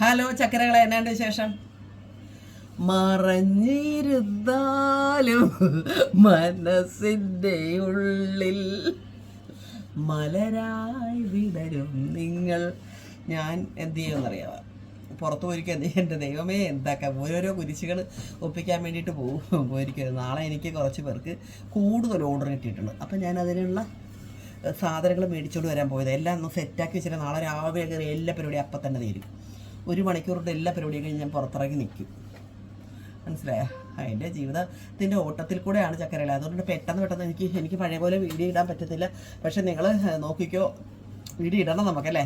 Hello ചക്കരകളെ എന്നാണ്ട് വിശേഷം? മറഞ്ഞിരുന്നാലും മനസ്സിന്റെ ഉള്ളിൽ മലരായി വിടരും നിങ്ങൾ. ഞാൻ എന്ത് ചെയ്യുമെന്നറിയാമോ പുറത്ത് പോയിരിക്കും? എന്റെ ദൈവമേ എന്താക്കാം ഓരോരോ കുരിശുകൾ ഒപ്പിക്കാൻ വേണ്ടിയിട്ട് പോകും. പോയിരിക്കും നാളെ എനിക്ക് കുറച്ച് പേർക്ക് കൂടുതൽ ഓർഡർ കിട്ടിയിട്ടുണ്ട്. അപ്പം ഞാൻ അതിനുള്ള സാധനങ്ങൾ മേടിച്ചുകൊണ്ട് വരാൻ പോയത്. എല്ലാം ഒന്ന് സെറ്റാക്കി വെച്ചിട്ട് നാളെ രാവിലെ കയറി എല്ലാ പരിപാടിയും അപ്പം തന്നെ തീരും. ഒരു മണിക്കൂറിന്റെ എല്ലാ പരിപാടിയും കഴിഞ്ഞ് ഞാൻ പുറത്തിറങ്ങി നിൽക്കും. മനസ്സിലായോ? എന്റെ ജീവിതത്തിന്റെ ഓട്ടത്തിൽ കൂടെയാണ് ചക്കരയില. അതുകൊണ്ട് പെട്ടെന്ന് പെട്ടെന്ന് എനിക്ക് എനിക്ക് പഴയ പോലെ വീഡിയോ ഇടാൻ പറ്റത്തില്ല. പക്ഷെ നിങ്ങൾ നോക്കിക്കോ. വീഡിയോ ഇടണം നമുക്കല്ലേ?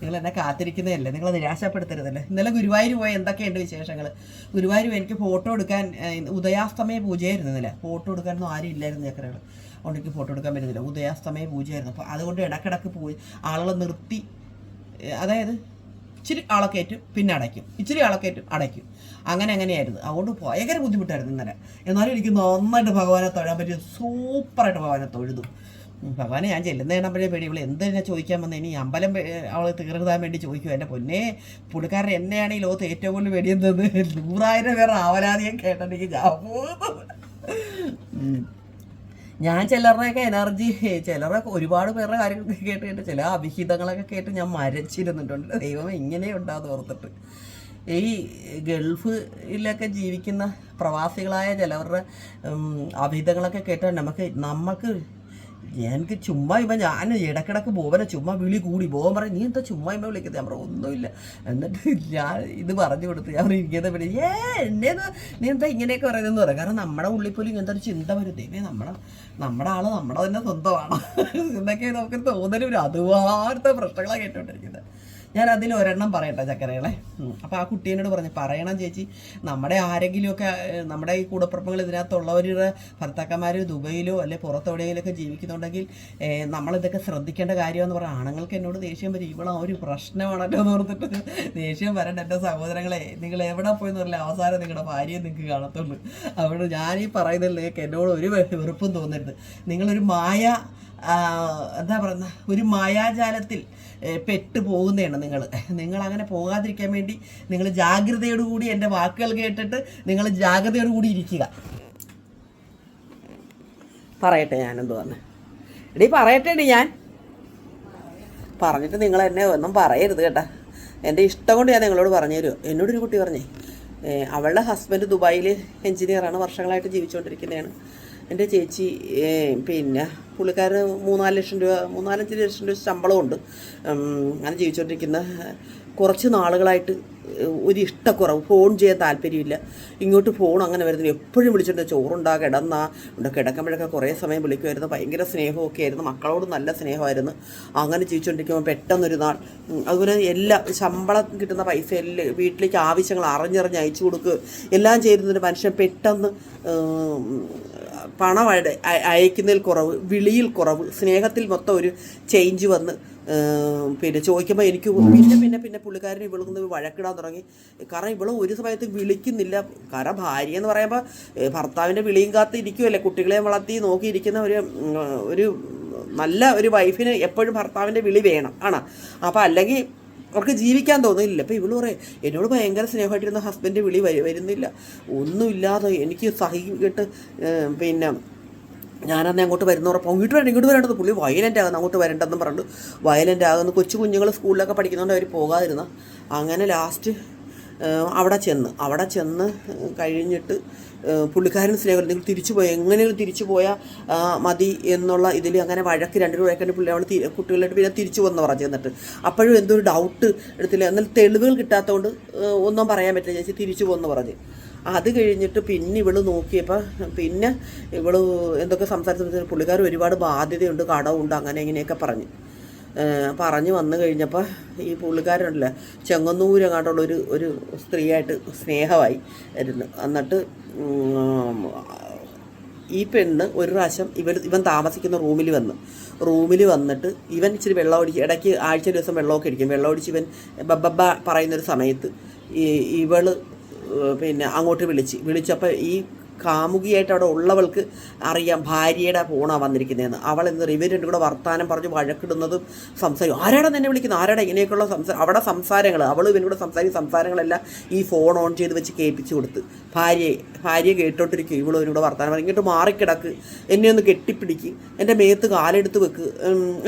നിങ്ങൾ എന്നെ കാത്തിരിക്കുന്നതല്ലേ? നിങ്ങൾ നിരാശപ്പെടുത്തരുതല്ലേ? ഇന്നലെ ഗുരുവായൂർ പോയ എന്തൊക്കെയുണ്ട് വിശേഷങ്ങൾ ഗുരുവായൂർ എനിക്ക് ഫോട്ടോ എടുക്കാൻ ഉദയാസ്തമയ പൂജയായിരുന്നു ഇന്നലെ. ഫോട്ടോ എടുക്കാനൊന്നും ആരും ഇല്ലായിരുന്നു ചക്കരകൾ അതുകൊണ്ട് എനിക്ക് ഫോട്ടോ എടുക്കാൻ പറ്റുന്നില്ല. ഉദയാസ്തമയ പൂജയായിരുന്നു. അപ്പോൾ അതുകൊണ്ട് ഇടക്കിടക്ക് പോയി ആളുകളെ നിർത്തി അതായത് ഇച്ചിരി അളക്കേറ്റും പിന്നെ അടയ്ക്കും. ഇച്ചിരി അളക്കേറ്റും അടയ്ക്കും. അങ്ങനെ അങ്ങനെയായിരുന്നു. അതുകൊണ്ട് ഭയങ്കര ബുദ്ധിമുട്ടായിരുന്നു ഇന്നലെ. എന്നാലും എനിക്ക് നന്നായിട്ട് ഭഗവാനെ തൊഴാൻ പറ്റിയ സൂപ്പറായിട്ട് ഭഗവാനെ തൊഴുതു. ഭഗവാനെ ഞാൻ ചെല്ലുന്ന കാണുമ്പോഴേ പേടി. ഇവിടെ എന്ത് എന്നെ ചോദിക്കാൻ വന്നത് ഇനി അമ്പലം അവൾ തീർക്കാൻ വേണ്ടി ചോദിക്കും. എന്റെ പൊന്നെ പുള്ളിക്കാരൻ എന്നെയാണ് ഈ ലോകത്ത് ഏറ്റവും കൂടുതൽ വെടിയുന്നത് നൂറായിരം പേർ ആവലാതിയെ കേട്ടെനിക്ക് ഞാൻ. ഞാൻ ചിലരുടെയൊക്കെ എനർജി ചിലരുടെ ഒരുപാട് പേരുടെ കാര്യങ്ങൾ കേട്ട് കേട്ട് ചില അഭിഹിതങ്ങളൊക്കെ കേട്ട് ഞാൻ മരച്ചിരുന്നിട്ടുണ്ട്. ദൈവം ഇങ്ങനെ ഉണ്ടാകും ഓർത്തിട്ട്. ഈ ഗൾഫിലൊക്കെ ജീവിക്കുന്ന പ്രവാസികളായ ചിലവരുടെ അഭിഹിതങ്ങളൊക്കെ കേട്ട് നമുക്ക് നമുക്ക് എനിക്ക് ചുമ്മാ ഇപ്പം ഞാൻ ഇടക്കിടക്ക് ബോബനെ ചുമ്മാ വിളി കൂടി. ബോബൻ പറയും നീ എന്താ ചുമ്മാ ഇമ്മ വിളിക്കുന്നത് ഞാൻ പറഞ്ഞു ഒന്നുമില്ല. എന്നിട്ട് ഞാൻ ഇത് പറഞ്ഞു കൊടുത്ത് ഞാൻ പറഞ്ഞു, ഇങ്ങനെ വിളി ഏ എന്നെ നീ എന്താ ഇങ്ങനെയൊക്കെ പറയുന്നതെന്ന് പറയാം കാരണം നമ്മുടെ ഉള്ളിൽ പോലും ഇങ്ങനത്തെ ഒരു ചിന്ത വരും. ദൈവമേ നമ്മുടെ നമ്മുടെ ആൾ നമ്മുടെ തന്നെ സ്വന്തമാണ്. എന്നൊക്കെ നമുക്ക് തോന്നലും ഒരു അതുപോലത്തെ പ്രശ്നങ്ങളാണ് കേട്ടോണ്ടിരിക്കുന്നത്. ഞാൻ അതിൽ ഒരെണ്ണം പറയട്ടെ ചക്കരകളെ. അപ്പോൾ ആ കുട്ടീനോട് പറഞ്ഞു പറയണം ചേച്ചി. നമ്മുടെ ആരെങ്കിലുമൊക്കെ നമ്മുടെ ഈ കൂടപ്പുറപ്പങ്ങൾ ഇതിനകത്തുള്ളവരുടെ ഭർത്താക്കന്മാർ ദുബൈയിലോ അല്ലെ പുറത്തെവിടെയെങ്കിലുമൊക്കെ ജീവിക്കുന്നുണ്ടെങ്കിൽ നമ്മളിതൊക്കെ ശ്രദ്ധിക്കേണ്ട കാര്യമെന്ന് പറഞ്ഞാൽ ആണുങ്ങൾക്ക് എന്നോട് ദേഷ്യം വരും. ഇവളെ ഒരു പ്രശ്നമാണല്ലോ എന്ന് ഓർത്തിട്ട് ദേഷ്യം വരണ്ട എന്റെ സഹോദരങ്ങളെ. നിങ്ങൾ എവിടെ പോയെന്ന് പറഞ്ഞാൽ അവസാനം നിങ്ങളുടെ ഭാര്യയെ നിങ്ങൾക്ക് കാണത്തുള്ളൂ. അവിടെ ഞാനീ നിങ്ങൾക്ക് എന്നോട് ഒരു വെറുപ്പും തോന്നരുത്. നിങ്ങളൊരു മായ എന്താ പറയുന്ന ഒരു മായാജാലത്തിൽ പെട്ടു പോകുന്നതാണ് നിങ്ങൾ നിങ്ങൾ അങ്ങനെ പോകാതിരിക്കാൻ വേണ്ടി നിങ്ങൾ ജാഗ്രതയോടുകൂടി എന്റെ വാക്കുകൾ കേട്ടിട്ട് നിങ്ങൾ ജാഗ്രതയോടുകൂടി ഇരിക്കുക. പറയട്ടെ ഞാനെന്ത് പറഞ്ഞു? എടീ പറയട്ടെ എടി ഞാൻ. പറഞ്ഞിട്ട് നിങ്ങൾ എന്നെ ഒന്നും പറയരുത് കേട്ടാ. എന്റെ ഇഷ്ടം കൊണ്ട് ഞാൻ നിങ്ങളോട് പറഞ്ഞു തരുമോ എന്നോടൊരു കുട്ടി പറഞ്ഞേ അവളുടെ ഹസ്ബൻഡ് ദുബായിൽ എഞ്ചിനീയറാണ് വർഷങ്ങളായിട്ട് ജീവിച്ചുകൊണ്ടിരിക്കുന്നതാണ്. എന്റെ ചേച്ചി പിന്നെ പുള്ളിക്കാരന് മൂന്നാൽ ലക്ഷം രൂപ മൂന്നാലഞ്ച് ലക്ഷം രൂപ ശമ്പളമുണ്ട്. അങ്ങനെ ജീവിച്ചുകൊണ്ടിരിക്കുന്ന കുറച്ച് നാളുകളായിട്ട് ഒരു ഇഷ്ടക്കുറവ് ഫോൺ ചെയ്യാൻ താല്പര്യമില്ല. ഇങ്ങോട്ട് ഫോൺ അങ്ങനെ വരുന്നില്ല എപ്പോഴും വിളിച്ചിട്ട് ചോറുണ്ടാ കിടന്നാ ഉണ്ട് കിടക്കുമ്പോഴൊക്കെ കുറേ സമയം വിളിക്കുമായിരുന്നു. ഭയങ്കര സ്നേഹമൊക്കെ ആയിരുന്നു മക്കളോട് നല്ല സ്നേഹമായിരുന്നു. അങ്ങനെ ജീവിച്ചുകൊണ്ടിരിക്കുമ്പോൾ പെട്ടെന്നൊരു നാൾ അതുപോലെ എല്ലാ ശമ്പളം കിട്ടുന്ന പൈസ എല്ലാം വീട്ടിലേക്ക് ആവശ്യങ്ങൾ അറിഞ്ഞറിഞ്ഞ് അയച്ചു കൊടുക്കുക എല്ലാം ചെയ്യുന്നൊരു മനുഷ്യൻ പെട്ടെന്ന് പണം അയ- അയ- അയക്കുന്നതിൽ കുറവ് വിളിയിൽ കുറവ് സ്നേഹത്തിൽ മൊത്തം ഒരു ചേഞ്ച് വന്ന് പിന്നെ ചോദിക്കുമ്പോൾ എനിക്ക് പിന്നെ പിന്നെ പിന്നെ പുള്ളിക്കാരൻ ഇവളൊന്ന് വഴക്കിടാൻ തുടങ്ങി. കാരണം ഇവൾ ഒരു സമയത്ത് വിളിക്കുന്നില്ല. കാരണം ഭാര്യ എന്ന് പറയുമ്പോൾ ഭർത്താവിന്റെ വിളിയും കാത്ത് ഇരിക്കുമല്ലേ കുട്ടികളെ വളർത്തി നോക്കിയിരിക്കുന്ന ഒരു ഒരു നല്ല ഒരു വൈഫിന് എപ്പോഴും ഭർത്താവിന്റെ വിളി വേണം. ആണ്? അപ്പോൾ അല്ലെങ്കിൽ അവർക്ക് ജീവിക്കാൻ തോന്നുന്നില്ല. അപ്പോൾ ഇവൾ പറയും എന്നോട് ഭയങ്കര സ്നേഹമായിട്ടിരുന്ന ഹസ്ബൻഡ് വിളി വരി വരുന്നില്ല. ഒന്നുമില്ലാതെ എനിക്ക് സഹിക്കിട്ട് പിന്നെ ഞാനന്ന് അങ്ങോട്ട് വരുന്ന ഉറപ്പ്. ഇങ്ങോട്ട് വരണ്ട ഇങ്ങോട്ട് വരേണ്ടത് പുള്ളി വയലന്റ് ആകുന്ന. അങ്ങോട്ട് വരണ്ടെന്നും പറഞ്ഞു വയലന്റ് ആകുന്ന. കൊച്ചു കുഞ്ഞുങ്ങൾ സ്കൂളിലൊക്കെ പഠിക്കുന്നതുകൊണ്ട് അവർ പോകാതിരുന്ന. അങ്ങനെ ലാസ്റ്റ് അവിടെ ചെന്ന്. അവിടെ ചെന്ന് കഴിഞ്ഞിട്ട് പുള്ളിക്കാരൻ സ്നേഹം നിങ്ങൾ തിരിച്ചു പോയി. എങ്ങനെയും തിരിച്ചു പോയാൽ മതി എന്നുള്ള ഇതിൽ അങ്ങനെ വഴക്ക് രണ്ട് വഴക്കന്റെ പുള്ളി അവൾ കുട്ടികളായിട്ട് പിന്നെ തിരിച്ചു വന്ന് പറഞ്ഞു എന്നിട്ട്. അപ്പോഴും എന്തോ ഡൗട്ട് എടുത്തില്ല? എന്നാൽ തെളിവുകൾ കിട്ടാത്തതുകൊണ്ട് ഒന്നും പറയാൻ പറ്റില്ല. ചേച്ചി തിരിച്ചു പോന്ന് പറഞ്ഞു. അത് കഴിഞ്ഞിട്ട് പിന്നെ ഇവൾ നോക്കിയപ്പോൾ പിന്നെ ഇവൾ എന്തൊക്കെ സംസാരിച്ചു? പുള്ളിക്കാർ ഒരുപാട് ബാധ്യതയുണ്ട് കടമുണ്ട് അങ്ങനെ ഇങ്ങനെയൊക്കെ പറഞ്ഞു. പറഞ്ഞു വന്നു കഴിഞ്ഞപ്പോൾ ഈ പുള്ളിക്കാരുണ്ടല്ലോ ചെങ്ങന്നൂരങ്ങാട്ടുള്ള ഒരു ഒരു സ്ത്രീയായിട്ട് സ്നേഹമായി ഇരുന്നു എന്നിട്ട് ഈ പെണ്ണ് ഒരു പ്രാവശ്യം ഇവർ ഇവൻ താമസിക്കുന്ന റൂമിൽ വന്ന്. റൂമിൽ വന്നിട്ട് ഇവൻ ഇച്ചിരി വെള്ളം ഒടിച്ച് ഇടയ്ക്ക് ആഴ്ച ദിവസം വെള്ളമൊക്കെ അടിക്കും. വെള്ളം ഒടിച്ച് ഇവൻ ബബ്ബ പറയുന്നൊരു സമയത്ത് ഈ ഇവൾ പിന്നെ അങ്ങോട്ട് വിളിച്ച്. വിളിച്ചപ്പോൾ ഈ കാമുകിയായിട്ട് അവിടെ ഉള്ളവൾക്ക് അറിയാം ഭാര്യയുടെ ഫോണാണ് വന്നിരിക്കുന്നതെന്ന്. അവൾ ഇവർ രണ്ടും കൂടെ വർത്താനം പറഞ്ഞ് വഴക്കിടുന്നതും സംസാരിക്കും. ആരാടാ നിന്നെ വിളിക്കുന്നത്? ആരാടാ ഇങ്ങനെയൊക്കെയുള്ള സംസാരം അവിടെ സംസാരങ്ങൾ അവൾ ഇവനോട് സംസാരിക്കുന്ന സംസാരങ്ങളെല്ലാം ഈ ഫോൺ ഓൺ ചെയ്ത് വെച്ച് കേൾപ്പിച്ച് കൊടുത്ത്. ഭാര്യയെ ഭാര്യ കേട്ടോട്ടിരിക്കും ഇവളും ഇവനോട് വർത്താനം പറയും. ഇങ്ങോട്ട് മാറിക്കിടക്ക്. എന്നെ ഒന്ന് കെട്ടിപ്പിടിക്ക്. എന്റെ മേത്ത് കാലെടുത്ത് വെക്ക്.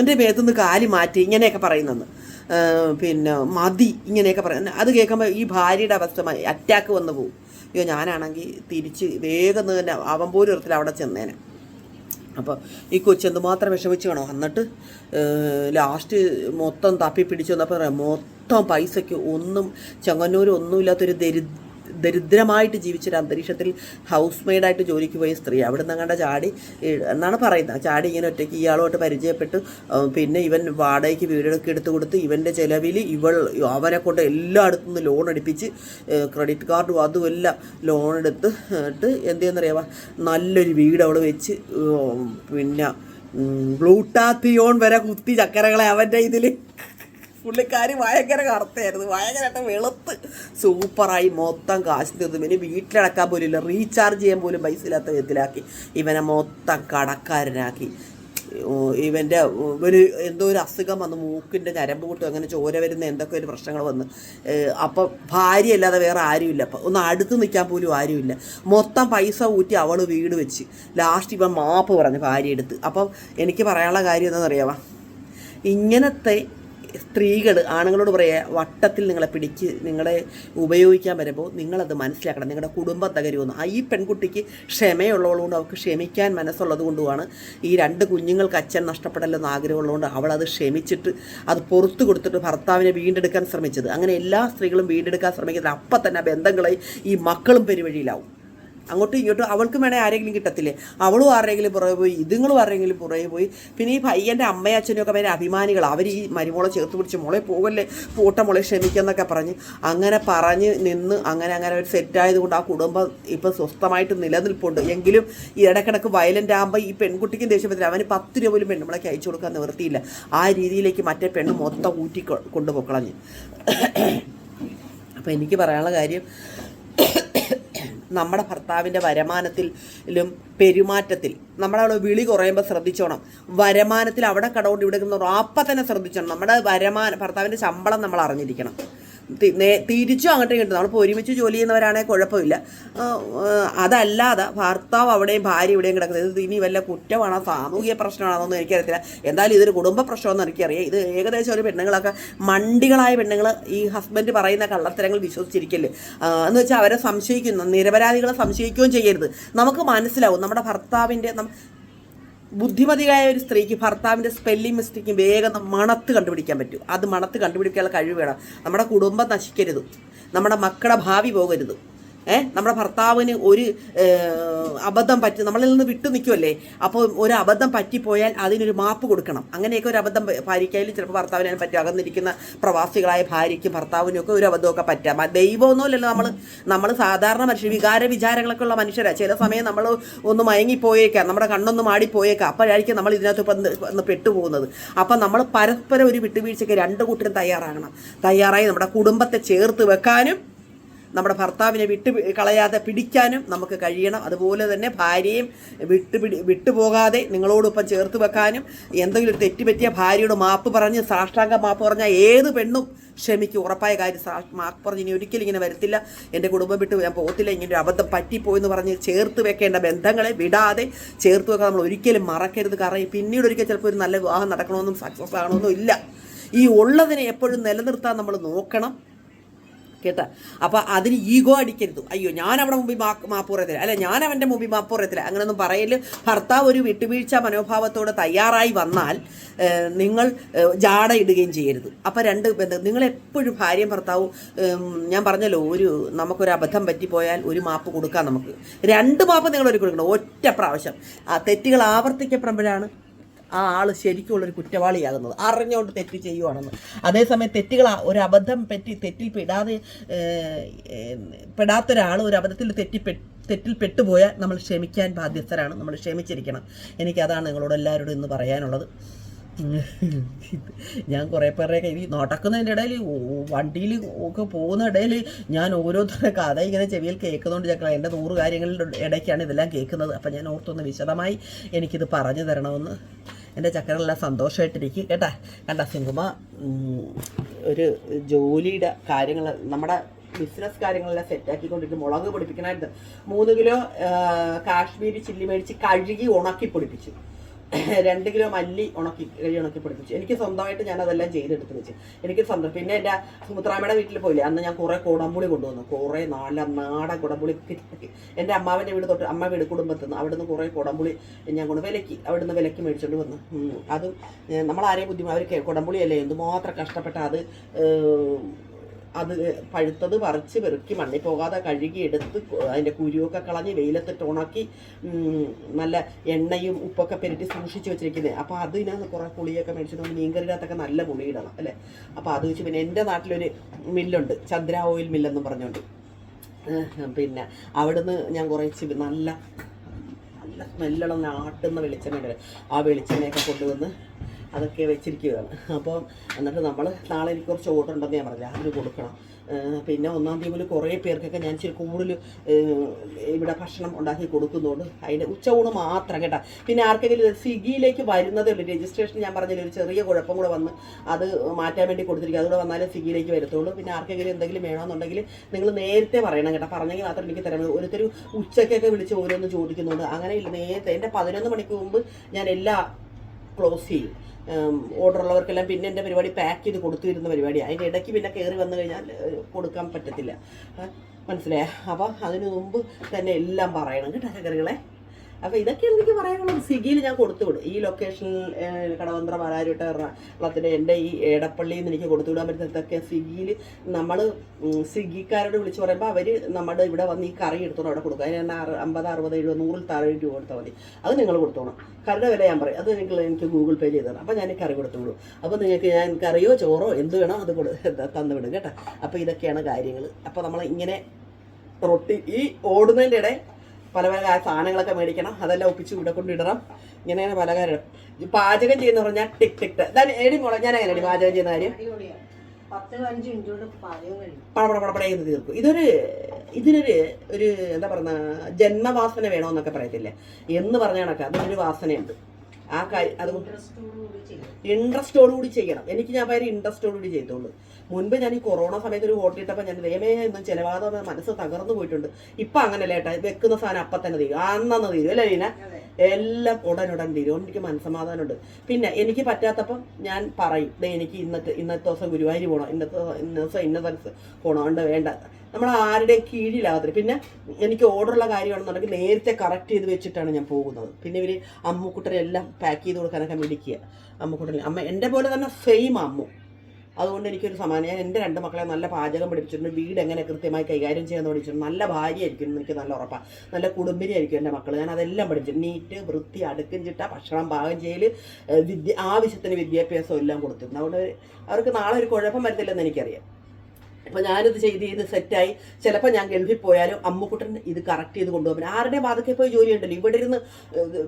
എന്റെ മേത്ത് നിന്ന് കാൽ മാറ്റി. ഇങ്ങനെയൊക്കെ പറയുന്നെന്ന് പിന്നെ മതി. ഇങ്ങനെയൊക്കെ പറയുന്നത് അത് കേൾക്കുമ്പോൾ ഈ ഭാര്യയുടെ അവസ്ഥ അറ്റാക്ക് വന്നു പോകും. അയ്യോ ഞാനാണെങ്കിൽ തിരിച്ച് വേഗം തന്നെ ഒരത്തിൽ അവിടെ ചെന്നേനെ. അപ്പോൾ ഈ കൊച്ചു എന്തുമാത്രം വിഷമിച്ച് വേണോ എന്നിട്ട് ലാസ്റ്റ് മൊത്തം തപ്പി പിടിച്ചു വന്നപ്പോൾ മൊത്തം പൈസയ്ക്ക് ഒന്നും ചെങ്ങന്നൂർ ഒന്നുമില്ലാത്തൊരു ദരി ദരിദ്രമായിട്ട് ജീവിച്ചൊരു അന്തരീക്ഷത്തിൽ ഹൗസ് മെയ്ഡായിട്ട് ജോലിക്ക് പോയ സ്ത്രീ. അവിടെ നിന്ന് ചാടി എന്നാണ് പറയുന്നത്. ചാടി ഇങ്ങനെ ഒറ്റയ്ക്ക് ഇയാളുമായിട്ട് പരിചയപ്പെട്ടു. പിന്നെ ഇവൻ വാടകയ്ക്ക് വീടൊക്കെ എടുത്തു കൊടുത്ത് ഇവന്റെ ചിലവിൽ ഇവൾ അവനെ കൊണ്ട് എല്ലായിടത്തു നിന്ന് ലോൺ എടുപ്പിച്ച് ക്രെഡിറ്റ് കാർഡും അതും എല്ലാം ലോൺ എടുത്ത് എന്ത് എന്തെന്നറിയാമോ നല്ലൊരു വീട് അവൾ വെച്ച് പിന്നെ ബ്ലൂട്ടാത്തിയോൺ വരെ കുത്തി ചക്കരകളെ അവന്റെ ഇതിൽ പുള്ളിക്കാരി ഭയങ്കര കറുത്തായിരുന്നു ഭയങ്കരമായിട്ട് വെളുത്ത്. സൂപ്പറായി. മൊത്തം കാശ് തീർന്നു. പിന്നെ വീട്ടിലടക്കാൻ പോലും റീചാർജ് ചെയ്യാൻ പോലും പൈസ ഇല്ലാത്ത വിധത്തിലാക്കി. ഇവനെ മൊത്തം കടക്കാരനാക്കി. ഇവന്റെ ഒരു എന്തോ ഒരു അസുഖം വന്ന്. മൂക്കിന്റെ ഞരമ്പ് കൂട്ടും അങ്ങനെ ചോര വരുന്ന എന്തൊക്കെ ഒരു പ്രശ്നങ്ങൾ വന്ന്. അപ്പം ഭാര്യ അല്ലാതെ വേറെ ആരുമില്ല. അപ്പം ഒന്ന് അടുത്ത് നിൽക്കാൻ പോലും ആരുമില്ല. മൊത്തം പൈസ ഊറ്റി അവൾ വീട് വെച്ച്. ലാസ്റ്റ് ഇവൻ മാപ്പ് പറഞ്ഞു ഭാര്യ എടുത്ത് അപ്പം എനിക്ക് പറയാനുള്ള കാര്യം എന്താണെന്നറിയാമോ ഇങ്ങനത്തെ സ്ത്രീകൾ ആണുങ്ങളോട് പറയുക വട്ടത്തിൽ നിങ്ങളെ പിടിച്ച് നിങ്ങളെ ഉപയോഗിക്കാൻ വരുമ്പോൾ നിങ്ങളത് മനസ്സിലാക്കണം. നിങ്ങളുടെ കുടുംബം തകരുമെന്ന്. ആ ഈ പെൺകുട്ടിക്ക് ക്ഷമയുള്ളതുകൊണ്ട് അവൾക്ക് ക്ഷമിക്കാൻ മനസ്സുള്ളത് കൊണ്ടുമാണ് ഈ രണ്ട് കുഞ്ഞുങ്ങൾക്ക് അച്ഛൻ നഷ്ടപ്പെടലെന്ന് ആഗ്രഹമുള്ളതുകൊണ്ട് അവളത് ക്ഷമിച്ചിട്ട് അത് പുറത്തു കൊടുത്തിട്ട് ഭർത്താവിനെ വീണ്ടെടുക്കാൻ ശ്രമിച്ചത്. അങ്ങനെ എല്ലാ സ്ത്രീകളും വീണ്ടെടുക്കാൻ ശ്രമിക്കുന്നത് അപ്പം തന്നെ ബന്ധങ്ങളെ ഈ മക്കളും പെരുവഴിയിലാവും. അങ്ങോട്ടും ഇങ്ങോട്ടും അവൾക്കും വേണേൽ ആരെങ്കിലും കിട്ടത്തില്ലേ? അവളും ആരെങ്കിലും പുറകെ പോയി ഇതുങ്ങളും ആരെങ്കിലും പുറകെ പോയി. പിന്നെ ഈ പയ്യന്റെ അമ്മയും അച്ഛനും ഒക്കെ ഭയങ്കര അഭിമാനികൾ അവർ ഈ മരുമോളെ ചേർത്ത് പിടിച്ച് മോളെ പോകല്ലേ പോട്ടെ മോളെ ക്ഷമിക്കെന്നൊക്കെ പറഞ്ഞ് അങ്ങനെ പറഞ്ഞ് നിന്ന് അങ്ങനെ അങ്ങനെ ഒരു സെറ്റായതുകൊണ്ട് ആ കുടുംബം ഇപ്പം സ്വസ്ഥമായിട്ട് നിലനിൽപ്പുണ്ട്. എങ്കിലും ഈ ഇടക്കിടക്ക് വയലന്റ് ആകുമ്പോൾ ഈ പെൺകുട്ടിക്കും ദേഷ്യം പറ്റില്ല അവന് പത്ത് രൂപ പോലും പെണ്ണുമ്പളേക്ക് അയച്ചു കൊടുക്കാൻ നിവൃത്തിയില്ല. ആ രീതിയിലേക്ക് മറ്റേ പെണ്ണ് മൊത്തം ഊറ്റി കൊണ്ടുപോക്കളഞ്ഞ് അപ്പം എനിക്ക് പറയാനുള്ള കാര്യം നമ്മുടെ ഭർത്താവിന്റെ വരുമാനത്തിലും പെരുമാറ്റത്തിൽ നമ്മളവിടെ വിളി കുറയുമ്പോൾ ശ്രദ്ധിച്ചോണം. വരുമാനത്തിൽ അവിടെ കടകൊണ്ട് ഇവിടെ നിന്ന് അപ്പം തന്നെ ശ്രദ്ധിച്ചോണം. നമ്മുടെ വരുമാനം ഭർത്താവിന്റെ ശമ്പളം നമ്മൾ അറിഞ്ഞിരിക്കണം. തിരിച്ചും അങ്ങോട്ടും ഇങ്ങോട്ടും. നമ്മളിപ്പോൾ ഒരുമിച്ച് ജോലി ചെയ്യുന്നവരാണെങ്കിൽ കുഴപ്പമില്ല. അതല്ലാതെ ഭർത്താവ് അവിടെയും ഭാര്യ ഇവിടെയും കിടക്കുന്നത് ഇത് ഇനി വല്ല കുറ്റമാണോ? സാമൂഹിക പ്രശ്നമാണോന്നും എനിക്കറിയത്തില്ല. എന്തായാലും ഇതൊരു കുടുംബ പ്രശ്നമെന്ന് എനിക്കറിയാം. ഇത് ഏകദേശം ഒരു പെണ്ണുങ്ങളൊക്കെ മണ്ടികളായ പെണ്ണുങ്ങൾ ഈ ഹസ്ബൻഡ് പറയുന്ന കള്ളത്തരങ്ങൾ വിശ്വസിച്ചിരിക്കല്ലേ? എന്ന് വെച്ചാൽ അവരെ സംശയിക്കുന്നു. നിരപരാധികളെ സംശയിക്കുകയും ചെയ്യരുത്. നമുക്ക് മനസ്സിലാവും. നമ്മുടെ ഭർത്താവിന്റെ ബുദ്ധിമതിയായ ഒരു സ്ത്രീക്ക് ഭർത്താവിന്റെ സ്പെല്ലിംഗ് മിസ്റ്റേക്ക് വേഗം മണത്ത് കണ്ടുപിടിക്കാൻ പറ്റും. അത് മണത്ത് കണ്ടുപിടിക്കാനുള്ള കഴിവ് വേണം. നമ്മുടെ കുടുംബം നശിക്കരുത്. നമ്മുടെ മക്കളുടെ ഭാവി പോകരുത്. നമ്മുടെ ഭർത്താവിന് ഒരു അബദ്ധം പറ്റി നമ്മളിൽ നിന്ന് വിട്ടു നിൽക്കുമല്ലേ അപ്പോൾ ഒരു അബദ്ധം പറ്റിപ്പോയാൽ അതിനൊരു മാപ്പ് കൊടുക്കണം. അങ്ങനെയൊക്കെ ഒരു അബദ്ധം ഭാര്യയ്ക്കായാലും ചിലപ്പോൾ ഭർത്താവിനെ പറ്റി അകന്നിരിക്കുന്ന പ്രവാസികളായ ഭാര്യയ്ക്കും ഭർത്താവിനും ഒക്കെ ഒരു അബദ്ധമൊക്കെ പറ്റാം. ദൈവമൊന്നുമല്ലല്ലോ നമ്മൾ നമ്മൾ സാധാരണ മനുഷ്യർ വികാര വിചാരങ്ങളൊക്കെ ഉള്ള മനുഷ്യരാണ് ചില സമയം നമ്മൾ ഒന്ന് മയങ്ങിപ്പോയേക്കാം. നമ്മുടെ കണ്ണൊന്ന് മാടിപ്പോയേക്കാം. അപ്പോഴായിരിക്കും നമ്മൾ ഇതിനകത്ത് ഇപ്പം പെട്ടുപോകുന്നത്. അപ്പം നമ്മൾ പരസ്പരം ഒരു വിട്ടുവീഴ്ചയ്ക്ക് രണ്ട് കൂട്ടരും തയ്യാറാകണം. തയ്യാറായി നമ്മുടെ കുടുംബത്തെ ചേർത്ത് വെക്കാനും നമ്മുടെ ഭർത്താവിനെ വിട്ട് കളയാതെ പിടിക്കാനും നമുക്ക് കഴിയണം. അതുപോലെ തന്നെ ഭാര്യയും വിട്ടു പിടി വിട്ടുപോകാതെ നിങ്ങളോടൊപ്പം ചേർത്ത് വെക്കാനും എന്തെങ്കിലും തെറ്റുപറ്റിയ തെറ്റ് പറ്റിയ ഭാര്യയോട് മാപ്പ് പറഞ്ഞ് സാഷ്ടാംഗ മാപ്പ് പറഞ്ഞാൽ ഏത് പെണ്ണും ക്ഷമിക്കും. ഉറപ്പായ കാര്യം സാ മാപ്പ് പറഞ്ഞ് ഇനി ഒരിക്കലും ഇങ്ങനെ വരത്തില്ല. എന്റെ കുടുംബം വിട്ട് ഞാൻ പോകത്തില്ല. ഇങ്ങനെ ഒരു അബദ്ധം പറ്റിപ്പോയെന്ന് പറഞ്ഞ് ചേർത്ത് വെക്കേണ്ട ബന്ധങ്ങളെ വിടാതെ ചേർത്ത് വെക്കാൻ നമ്മൾ ഒരിക്കലും മറക്കരുത്. കാരണം പിന്നീട് ഒരിക്കൽ ചിലപ്പോൾ ഒരു നല്ല വിവാഹം നടക്കണമെന്നും സക്സസ് ആകണമെന്നും ഇല്ല. ഈ ഉള്ളതിനെ എപ്പോഴും നിലനിർത്താൻ നമ്മൾ നോക്കണം. കേട്ടാ? അപ്പോൾ അതിന് ഈഗോ അടിക്കരുത്. അയ്യോ ഞാൻ അവിടെ മുമ്പിൽ മാ മാപ്പ് പറയത്തില്ല അല്ല ഞാൻ അവന്റെ മുമ്പിൽ മാപ്പ് പറയത്തില്ല അങ്ങനെയൊന്നും പറയൽ. ഭർത്താവ് ഒരു വിട്ടുവീഴ്ച മനോഭാവത്തോടെ തയ്യാറായി വന്നാൽ നിങ്ങൾ ഏഹ്, ജാട ഇടുകയും ചെയ്യരുത്. അപ്പോൾ രണ്ട് ബന്ധം നിങ്ങൾ എപ്പോഴും ഭാര്യയും ഭർത്താവും ഞാൻ പറഞ്ഞല്ലോ ഒരു നമുക്കൊരു അബദ്ധം പറ്റിപ്പോയാൽ ഒരു മാപ്പ് കൊടുക്കാം നമുക്ക്. രണ്ട് മാപ്പ് നിങ്ങൾ ഒരു കൊടുക്കണം. ഒറ്റ പ്രാവശ്യം. ആ തെറ്റുകൾ ആവർത്തിക്കപ്പെടുമ്പോഴാണ് ആ ആൾ ശരിക്കുള്ളൊരു കുറ്റവാളിയാകുന്നത്. അറിഞ്ഞുകൊണ്ട് തെറ്റ് ചെയ്യുവാണെന്ന്. അതേസമയം തെറ്റുകൾ ഒരു അബദ്ധം പറ്റി തെറ്റിൽ പെടാതെ പെടാത്ത ഒരാൾ ഒരു അബദ്ധത്തിൽ തെറ്റി തെറ്റിൽ പെട്ടുപോയാൽ നമ്മൾ ക്ഷമിക്കാൻ ബാധ്യസ്ഥരാണ്. നമ്മൾ ക്ഷമിച്ചിരിക്കണം. എനിക്കതാണ് നിങ്ങളോട് എല്ലാവരോടും ഇന്ന് പറയാനുള്ളത്. ഞാൻ കുറേ പേരുടെ ഈ നടക്കുന്നതിന്റെ ഇടയിൽ വണ്ടിയിൽ ഒക്കെ പോകുന്ന ഇടയിൽ ഞാൻ ഓരോരുത്തരുടെ കഥ ഇങ്ങനെ ചെവിയിൽ കേൾക്കുന്നതുകൊണ്ട് ഞാൻ എന്റെ നൂറ് കാര്യങ്ങളുടെ ഇടയ്ക്കാണ് ഇതെല്ലാം കേൾക്കുന്നത്. അപ്പം ഞാൻ ഓർത്തൊന്ന് വിശദമായി എനിക്കിത് പറഞ്ഞു തരണമെന്ന്. എന്റെ ചക്കരെല്ലാം സന്തോഷമായിട്ടിരിക്കും കേട്ടാ? കണ്ട സിംഗുമ ഒരു ജോലിയുടെ കാര്യങ്ങൾ നമ്മുടെ ബിസിനസ് കാര്യങ്ങളെല്ലാം സെറ്റാക്കിക്കൊണ്ടിട്ട് മുളക് പൊടിപ്പിക്കണമായിരുന്നു. മൂന്ന് കിലോ കാശ്മീരി ചില്ലി മേടിച്ച് കഴുകി ഉണക്കി പൊടിപ്പിച്ചു. രണ്ട് കിലോ മല്ലി ഉണക്കി കഴി ഉണക്കി പിടിപ്പിച്ചു. എനിക്ക് സ്വന്തമായിട്ട് ഞാൻ അതെല്ലാം ചെയ്തെടുത്ത് വെച്ച്. എനിക്ക് സ്വന്തം പിന്നെ എന്റെ സുമുദ്രാമയുടെ വീട്ടിൽ പോയില്ലേ? അന്ന് ഞാൻ കുറേ കുടംപുളി കൊണ്ടുവന്നു. കുറേ നാല നാടൻ കുടംപുളി കിട്ടി എന്റെ അമ്മാവന്റെ വീട് തൊട്ട് അമ്മ വീട് കുടുംബത്തിൽ നിന്ന് അവിടുന്ന് കുറേ കുടംപുളി ഞാൻ കൊണ്ട് വിലക്കി അവിടുന്ന് വിലക്കി മേടിച്ചോണ്ട് വന്നു. അതും നമ്മളാരെയും ബുദ്ധിമുട്ട് അവർ കുടംപുളിയല്ലേ? എന്തുമാത്രം കഷ്ടപ്പെട്ട അത് അത് പഴുത്തത് പറിച്ച് പെറുക്കി മണ്ണിൽ പോകാതെ കഴുകി എടുത്ത് അതിന്റെ കുരുവൊക്കെ കളഞ്ഞ് വെയിലത്തിട്ട് ഉണക്കി നല്ല എണ്ണയും ഉപ്പൊക്കെ പെരട്ടി സൂക്ഷിച്ച് വെച്ചിരിക്കുന്നത് അപ്പോൾ അതിനകത്ത് കുറേ പുളിയൊക്കെ മേടിച്ചിട്ട് നമ്മൾ മീൻകറിനകത്തൊക്കെ നല്ല പുളിയിടണം അല്ലേ? അപ്പോൾ അത് വെച്ച് പിന്നെ എന്റെ നാട്ടിലൊരു മില്ലുണ്ട് ചന്ദ്ര ഓയിൽ മില്ലെന്ന് പറഞ്ഞുകൊണ്ട് പിന്നെ അവിടുന്ന് ഞാൻ കുറച്ച് നല്ല നല്ല സ്മെല്ലുള്ള നാട്ടുന്ന വെളിച്ചെണ്ണ ആ വെളിച്ചെണ്ണയൊക്കെ കൊണ്ടുവന്ന് അതൊക്കെ വെച്ചിരിക്കുകയാണ്. അപ്പോൾ എന്നിട്ട് നമ്മൾ നാളെ എനിക്ക് കുറച്ച് ഓർഡർ ഉണ്ടെന്ന് ഞാൻ പറഞ്ഞില്ല അതിന് കൊടുക്കണം. പിന്നെ ഒന്നാം തീയതി മുതൽ കുറേ പേർക്കൊക്കെ ഞാൻ ഇച്ചിരി കൂടുതൽ ഇവിടെ ഭക്ഷണം ഉണ്ടാക്കി കൊടുക്കുന്നുണ്ട് അതിന്റെ ഉച്ചയൂണ് മാത്രം കേട്ടോ. പിന്നെ ആർക്കെങ്കിലും സ്വിഗ്ഗിയിലേക്ക് വരുന്നതേ ഉള്ളൂ. രജിസ്ട്രേഷൻ ഞാൻ പറഞ്ഞില്ല ഒരു ചെറിയ കുഴപ്പം കൂടെ വന്ന് അത് മാറ്റാൻ വേണ്ടി കൊടുത്തിരിക്കുക അതുകൂടെ വന്നാലേ സ്വിഗ്ഗിയിലേക്ക് വരത്തുള്ളൂ. പിന്നെ ആർക്കെങ്കിലും എന്തെങ്കിലും വേണമെന്നുണ്ടെങ്കിൽ നിങ്ങൾ നേരത്തെ പറയണം കേട്ടോ. പറഞ്ഞെങ്കിൽ മാത്രം എനിക്ക് തരാൻ പറ്റൂ. ഓരോരുത്തർ ഉച്ചയ്ക്കൊക്കെ വിളിച്ച് ഓരോന്ന് ചോദിക്കുന്നുണ്ട് അങ്ങനെ ഇല്ല. നേരത്തെ എന്റെ പതിനൊന്ന് മണിക്ക് മുമ്പ് ഞാൻ എല്ലാ ക്ലോസ് ചെയ്യും. ഓർഡർ ഉള്ളവർക്കെല്ലാം പിന്നെ എന്റെ പരിപാടി പാക്ക് ചെയ്ത് കൊടുത്തു തരുന്ന പരിപാടിയാണ് അതിന്റെ ഇടയ്ക്ക് പിന്നെ കയറി വന്നു കഴിഞ്ഞാൽ കൊടുക്കാൻ പറ്റത്തില്ല. മനസ്സിലായോ? അപ്പോൾ അതിനു മുമ്പ് തന്നെ എല്ലാം പറയണം കേട്ടോ ചക്കറികളെ അപ്പോൾ ഇതൊക്കെയാണ് എനിക്ക് പറയാനുള്ളത് സ്വിഗ്ഗിയിൽ ഞാൻ കൊടുത്തുവിടും ഈ ലൊക്കേഷനിൽ കടവന്ത്ര പാലാരിട്ട് എറണാകുളത്തിന്റെ എന്റെ ഈ ഏടപ്പള്ളിയിൽ നിന്ന് എനിക്ക് കൊടുത്തുവിടാൻ പറ്റുന്നതൊക്കെ സ്വിഗ്ഗിയിൽ നമ്മൾ സ്വിഗ്ഗിക്കാരോട് വിളിച്ച് പറയുമ്പോൾ അവർ നമ്മുടെ ഇവിടെ വന്ന് ഈ കറി എടുത്തോണം അവിടെ കൊടുക്കും. അതിന് തന്നെ അമ്പത് അറുപത് എഴുപത് നൂറിൽ താഴെ രൂപ കൊടുത്താൽ മതി. അത് നിങ്ങൾ കൊടുത്തോണം കറിയുടെ വില ഞാൻ പറയും. അത് നിങ്ങൾ എനിക്ക് ഗൂഗിൾ പേ ചെയ്ത് തരണം. അപ്പോൾ ഞാൻ കറി കൊടുത്തു വിടും. അപ്പോൾ നിങ്ങൾക്ക് ഞാൻ കറിയോ ചോറോ എന്ത് വേണോ അത് തന്നു വിടും കേട്ടോ. അപ്പോൾ ഇതൊക്കെയാണ് കാര്യങ്ങൾ അപ്പോൾ നമ്മൾ ഇങ്ങനെ റൊട്ടി ഈ ഓടുന്നതിന്റെ ഇടയിൽ പല പല സാധനങ്ങളൊക്കെ മേടിക്കണം. അതെല്ലാം ഒപ്പിച്ച് ഇവിടെ കൊണ്ടിടണം. ഇങ്ങനെ പല കാര്യം. പാചകം ചെയ്യുന്ന പറഞ്ഞാൽ ടിക് ടിക്. എടി മോളെ ഞാൻ എങ്ങനെയാണ് പാചകം ചെയ്യുന്ന കാര്യം? അടിപൊളിയാ. പത്ത് പതിനഞ്ച് മിനിറ്റ് കൊണ്ട് പാചകം കഴിയും പടപട പടപട ചെയ്ത് തീർക്കും. ഇതൊരു ഇതിനൊരു ഒരു എന്താ പറയുന്ന ജന്മവാസന വേണമെന്നൊക്കെ പറയത്തില്ലേ? എന്ന് പറഞ്ഞ കണക്ക്. അതിനൊരു വാസനയുണ്ട്. ആ കാര്യം അത് ഇൻട്രസ്റ്റോടുകൂടി കൂടി ഇൻട്രസ്റ്റോടുകൂടി ചെയ്യണം. എനിക്ക് ഞാൻ ഭയങ്കര ഇൻട്രസ്റ്റോടുകൂടി ചെയ്തോളൂ മുൻപ് ഞാൻ ഈ കൊറോണ സമയത്ത് ഒരു ഹോട്ടൽ ഇട്ടപ്പോൾ ഞാൻ ദൈവമേ ഒന്നും ചിലവാതെ മനസ്സ് തകർന്നു പോയിട്ടുണ്ട്. ഇപ്പം അങ്ങനെ ഏട്ടാ വെക്കുന്ന സാധനം അപ്പം തന്നെ തീരും അന്നു തീരും. അല്ലേ അതെ. എല്ലാം ഉടനുടൻ അതുകൊണ്ട് എനിക്ക് മനസ്സമാധാനമുണ്ട്. പിന്നെ എനിക്ക് പറ്റാത്തപ്പം ഞാൻ പറയും ദേ എനിക്ക് ഇന്നത്തെ ഇന്നത്തെ ദിവസം ഗുരുവായൂർ പോകണം ഇന്നത്തെ ഇന്ന ദിവസം ഇന്ന സ്ഥലത്ത് പോകണം വേണ്ട. നമ്മൾ ആരുടെയും കീഴിലാകത്തില്ല പിന്നെ എനിക്ക് ഓർഡറുള്ള കാര്യമാണെന്നുണ്ടെങ്കിൽ നേരത്തെ കറക്റ്റ് ചെയ്ത് വെച്ചിട്ടാണ് ഞാൻ പോകുന്നത്. പിന്നെ ഇവർ അമ്മുക്കുട്ടരെല്ലാം പാക്ക് ചെയ്ത് കൊടുക്കാനൊക്കെ മിടിക്കുക അമ്മുക്കുട്ടനെ അമ്മ എന്റെ പോലെ തന്നെ സെയിം അമ്മു. അതുകൊണ്ട് എനിക്കൊരു സമാനം ഞാൻ എന്റെ രണ്ട് മക്കളെ നല്ല പാചകം പഠിപ്പിച്ചിട്ടുണ്ട്. വീട് എങ്ങനെ കൃത്യമായി കൈകാര്യം ചെയ്യാൻ പഠിച്ചിട്ടുണ്ട്. നല്ല ഭാര്യയായിരിക്കും എനിക്ക് നല്ല ഉറപ്പാണ് നല്ല കുടുംബിനിയായിരിക്കും എന്റെ മക്കൾ ഞാൻ അതെല്ലാം പഠിച്ചു. നീറ്റ് വൃത്തി അടുക്കും ചിട്ട ഭക്ഷണം പാകം ചെയ്യൽ വിദ്യ ആവശ്യത്തിന് വിദ്യാഭ്യാസം എല്ലാം കൊടുത്തിട്ടുണ്ട് അതുകൊണ്ട് അവർക്ക് നാളെ ഒരു കുഴപ്പം വരത്തില്ലെന്ന് എനിക്കറിയാം. അപ്പോൾ ഞാനിത് ചെയ്ത് ചെയ്ത് സെറ്റായി. ചിലപ്പോൾ ഞാൻ ഗൾഫിൽ പോയാലും അമ്മുക്കുട്ടൻ ഇത് കറക്റ്റ് ചെയ്ത് കൊണ്ടുപോകും ആരുടെ ബാധക്കെ പോയി ജോലി ഉണ്ടല്ലോ? ഇവിടെ ഇരുന്ന്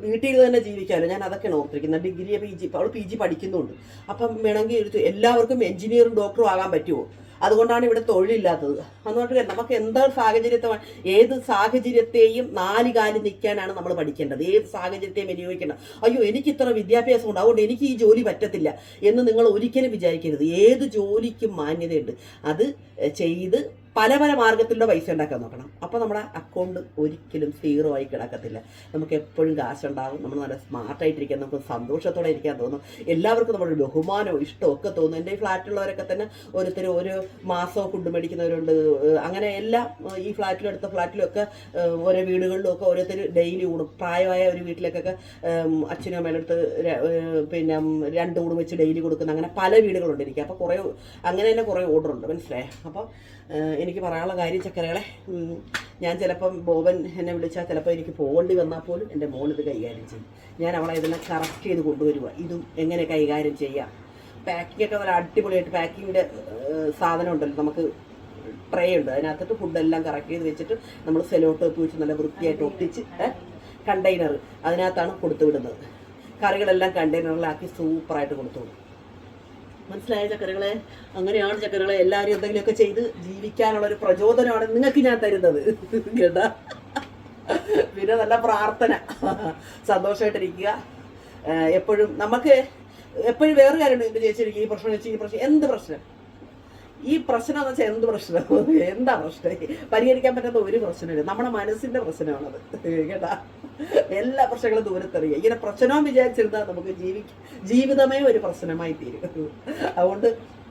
വീട്ടിൽ തന്നെ ജീവിക്കാമല്ലോ ഞാൻ അതൊക്കെയാണ് ഓർത്തിരിക്കുന്നത്. ഡിഗ്രി പി ജി അവൾ പി ജി പഠിക്കുന്നുണ്ട്. അപ്പം വേണമെങ്കിൽ എല്ലാവർക്കും എഞ്ചിനീയറും ഡോക്ടറും ആകാൻ പറ്റുമോ? അതുകൊണ്ടാണ് ഇവിടെ തൊഴിലില്ലാത്തത്. അതുകൊണ്ട് നമുക്ക് എന്താ സാഹചര്യത്തെ ഏത് സാഹചര്യത്തെയും നാല് കാലിൽ നിൽക്കാനാണ് നമ്മൾ പഠിക്കേണ്ടത്. ഏത് സാഹചര്യത്തെയും വിനിയോഗിക്കണം അയ്യോ എനിക്ക് ഇത്ര വിദ്യാഭ്യാസം ഉണ്ട്. അതുകൊണ്ട് എനിക്ക് ഈ ജോലി പറ്റത്തില്ല എന്ന് നിങ്ങൾ ഒരിക്കലും വിചാരിക്കരുത്. ഏത് ജോലിക്കും മാന്യതയുണ്ട്. അത് ചെയ്ത് പല പല മാർഗത്തിലുള്ള പൈസ ഉണ്ടാക്കാൻ നോക്കണം. അപ്പോൾ നമ്മുടെ അക്കൗണ്ട് ഒരിക്കലും സീറോ ആയി കിടക്കത്തില്ല. നമുക്ക് എപ്പോഴും കാശുണ്ടാകും നമ്മൾ നല്ല സ്മാർട്ടായിട്ടിരിക്കാൻ നമുക്ക് സന്തോഷത്തോടെ ഇരിക്കാൻ തോന്നും. എല്ലാവർക്കും നമ്മുടെ ബഹുമാനവും ഇഷ്ടവും ഒക്കെ തോന്നും. എന്റെ ഫ്ലാറ്റിലുള്ളവരൊക്കെ തന്നെ ഓരോരുത്തർ ഒരു മാസവും ഫുഡ് മേടിക്കുന്നവരുണ്ട്. അങ്ങനെ എല്ലാ ഈ ഫ്ലാറ്റിലും അടുത്ത ഓരോ വീടുകളിലും ഒക്കെ ഓരോരുത്തർ ഡെയിലി ഊണും. പ്രായമായ ഒരു വീട്ടിലേക്കൊക്കെ അച്ഛനും അമ്മയുടെ പിന്നെ രണ്ട് ഊണ് വെച്ച് ഡെയിലി കൊടുക്കുന്ന അങ്ങനെ പല വീടുകളുണ്ട് എനിക്ക്. അപ്പോൾ കുറേ അങ്ങനെ തന്നെ കുറേ ഉണ്ട്. മനസ്സിലായേ? അപ്പോൾ എനിക്ക് പറയാനുള്ള കാര്യം ചക്കരകളെ ഞാൻ ചിലപ്പം ബോബൻ എന്നെ വിളിച്ചാൽ ചിലപ്പോൾ എനിക്ക് പോകേണ്ടി വന്നാൽ പോലും എന്റെ മോൾ ഇത് കൈകാര്യം ചെയ്യും. ഞാൻ അവളെ ഇതെല്ലാം കറക്റ്റ് ചെയ്ത് കൊണ്ടുവരിക ഇതും എങ്ങനെ കൈകാര്യം ചെയ്യാം? പാക്കിംഗ് ഒക്കെ നല്ല അടിപൊളിയായിട്ട് പാക്കിങ്ങിന്റെ സാധനം ഉണ്ടല്ലോ നമുക്ക് ട്രേ ഉണ്ട്. അതിനകത്തിട്ട് ഫുഡെല്ലാം കറക്റ്റ് ചെയ്ത് വെച്ചിട്ട് നമ്മൾ സെലോട്ട് വെച്ച് നല്ല വൃത്തിയായിട്ട് ഒട്ടിച്ച് കണ്ടെയ്നർ അതിനകത്താണ് കൊടുത്തു വിടുന്നത്. കറികളെല്ലാം കണ്ടെയ്നറിലാക്കി സൂപ്പറായിട്ട് കൊടുത്തു വിടും. മനസ്സിലായ ചക്കരകളെ? അങ്ങനെയാണ് ചക്കരകളെ എല്ലാവരും എന്തെങ്കിലുമൊക്കെ ചെയ്ത് ജീവിക്കാനുള്ള ഒരു പ്രചോദനമാണ് നിങ്ങൾക്ക് ഞാൻ തരുന്നത് കേട്ടാ? പിന്നെ നല്ല പ്രാർത്ഥന. സന്തോഷമായിട്ടിരിക്കുക എപ്പോഴും നമുക്ക് എപ്പോഴും വേറെ കാര്യമുണ്ട്. എന്റെ ചേച്ചി ഈ പ്രശ്നം ചേച്ചി ഈ പ്രശ്നം. എന്ത് പ്രശ്നം? ഈ പ്രശ്നം എന്ന് വെച്ചാൽ എന്ത് പ്രശ്നം എന്താ പ്രശ്നം? പരിഹരിക്കാൻ പറ്റാത്ത ഒരു പ്രശ്നമില്ല. നമ്മുടെ മനസ്സിന്റെ പ്രശ്നമാണത്. കേട്ടാ? എല്ലാ പ്രശ്നങ്ങളും ദൂരത്തെറിയുക ഇങ്ങനെ പ്രശ്നവും വിചാരിച്ചിരുന്നാൽ നമുക്ക് ജീവി ജീവിതമേ ഒരു പ്രശ്നമായി തീരും. അതുകൊണ്ട്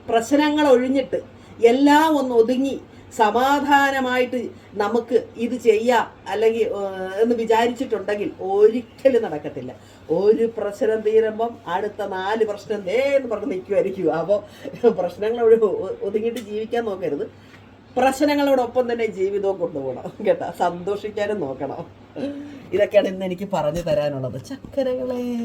പ്രശ്നങ്ങൾ ഒഴിഞ്ഞിട്ട് എല്ലാം ഒന്ന് ഒതുങ്ങി സമാധാനമായിട്ട് നമുക്ക് ഇത് ചെയ്യാം അല്ലെങ്കിൽ എന്ന് വിചാരിച്ചിട്ടുണ്ടെങ്കിൽ ഒരിക്കലും നടക്കത്തില്ല. ഒരു പ്രശ്നം തീരുമ്പം അടുത്ത നാല് പ്രശ്നം ദേ എന്ന് പറഞ്ഞ് നിൽക്കുമായിരിക്കും അപ്പോൾ ഒ- ഒതുങ്ങിയിട്ട് ജീവിക്കാൻ നോക്കരുത്. പ്രശ്നങ്ങളോടൊപ്പം തന്നെ ജീവിതവും കൊണ്ടുപോകണം. കേട്ടോ? സന്തോഷിക്കാനും നോക്കണം. ഇതൊക്കെയാണ് ഇന്ന് എനിക്ക് പറഞ്ഞു തരാനുള്ളത്. ചക്കരകളെ.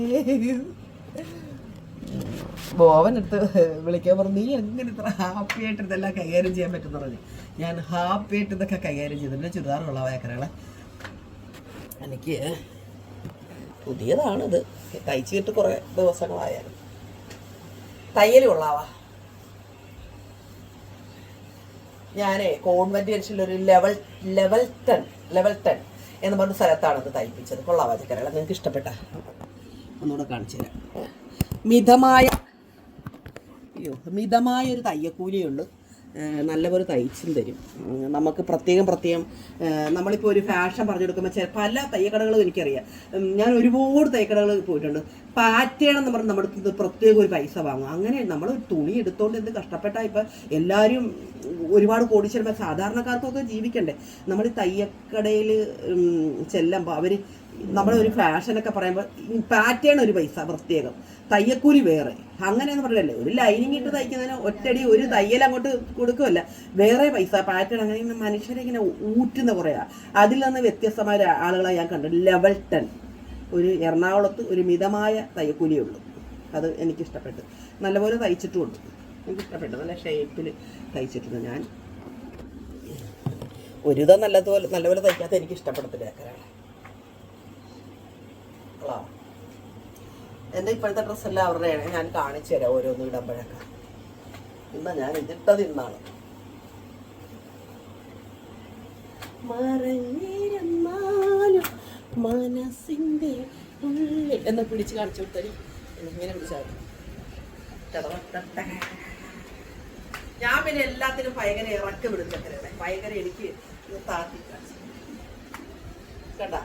ബോവൻ എടുത്ത് വിളിക്കാൻ പറഞ്ഞു. നീ എങ്ങനെ ഇത്ര ഹാപ്പി ആയിട്ട് ഇതെല്ലാം കൈകാര്യം ചെയ്യാൻ പറ്റുന്ന പറഞ്ഞു. ഞാൻ ഹാപ്പി ആയിട്ട് ഇതൊക്കെ കൈകാര്യം ചെയ്തിട്ടുണ്ട് ചുരിദാറുള്ള ചക്കരകളെ എനിക്ക് പുതിയതാണിത്. തയ്ച്ചിട്ട് കുറേ ദിവസങ്ങളായാലും. തയ്യൽ കൊള്ളാവാ. ഞാനേ convent level level ten level ten എന്ന് പറഞ്ഞ സ്ഥലത്താണ് ഇത് തയ്പ്പിച്ചത്. കൊള്ളാവാ നിങ്ങൾക്ക് ഇഷ്ടപ്പെട്ട? ഒന്നുകൂടെ കാണിച്ചു തരാം. മിതമായ അയ്യോ മിതമായ ഒരു തയ്യക്കൂലിയുണ്ട് നല്ലപോലെ തയ്ച്ചും തരും. നമുക്ക് പ്രത്യേകം പ്രത്യേകം നമ്മളിപ്പോൾ ഒരു ഫാഷൻ പറഞ്ഞു കൊടുക്കുമ്പോൾ ചില പല തയ്യക്കടകളും എനിക്കറിയാം. ഞാൻ ഒരുപാട് തയ്യക്കടകൾ പോയിട്ടുണ്ട്. പാറ്റേൺ എന്ന് പറഞ്ഞ് നമ്മുടെ അടുത്ത് പ്രത്യേകം ഒരു പൈസ വാങ്ങും. അങ്ങനെ നമ്മൾ തുണി എടുത്തോണ്ട് എന്ത് കഷ്ടപ്പെട്ടാൽ ഇപ്പം എല്ലാവരും ഒരുപാട് കോടിച്ചിരുമ്പോൾ സാധാരണക്കാർക്കൊക്കെ ജീവിക്കണ്ടേ. നമ്മൾ തയ്യക്കടയിൽ ചെല്ലുമ്പോൾ അവർ നമ്മുടെ ഒരു ഒക്കെ പറയുമ്പോൾ പാറ്റേൺ ഒരു പൈസ പ്രത്യേകം. തയ്യക്കൂലി വേറെ. അങ്ങനെയെന്ന് പറയല്ലേ ഒരു ലൈനിങ് ഇട്ട് തയ്ക്കുന്നതിന് ഒറ്റടി ഒരു തയ്യൽ അങ്ങോട്ട് കൊടുക്കുമല്ല വേറെ പൈസ പാറ്റേൺ അങ്ങനെ ഇങ്ങനെ മനുഷ്യരെ ഇങ്ങനെ ഊറ്റുന്ന കുറയാ. അതിൽ നിന്ന് വ്യത്യസ്തമായ ആളുകളെ ഞാൻ കണ്ടു ലെവൽ ടെൻ ഒരു എറണാകുളത്ത് ഒരു മിതമായ തയ്യക്കൂലിയേ ഉള്ളൂ. അത് എനിക്കിഷ്ടപ്പെട്ടു. നല്ലപോലെ തയ്ച്ചിട്ടുമുണ്ട്. എനിക്കിഷ്ടപ്പെട്ടു. നല്ല ഷേപ്പിൽ തയ്ച്ചിട്ടുണ്ട് ഞാൻ. ഒരുതാ നല്ലതുപോലെ നല്ലപോലെ തയ്ക്കാത്ത എനിക്ക് ഇഷ്ടപ്പെടത്തില്ല കൊള്ളാം എന്റെ ഇപ്പോഴത്തെ ഡ്രസ്സെല്ലാം അവരുടെയാണ് ഞാൻ കാണിച്ചു തരാം ഓരോന്നും ഇടുമ്പോഴൊക്കെ. ഇന്ന് ഞാൻ ഇതിട്ടത് ഇന്നാണ്. മറഞ്ഞിരുന്നാലും എന്ന് പിടിച്ച് കാണിച്ചു കൊടുത്തരി ഇങ്ങനെ പിടിച്ചാൽ ഞാൻ പിന്നെ എല്ലാത്തിനും ഭയങ്കര ഇറക്കം വിടുന്നു ഭയങ്കര എനിക്ക് താത്തി കണ്ട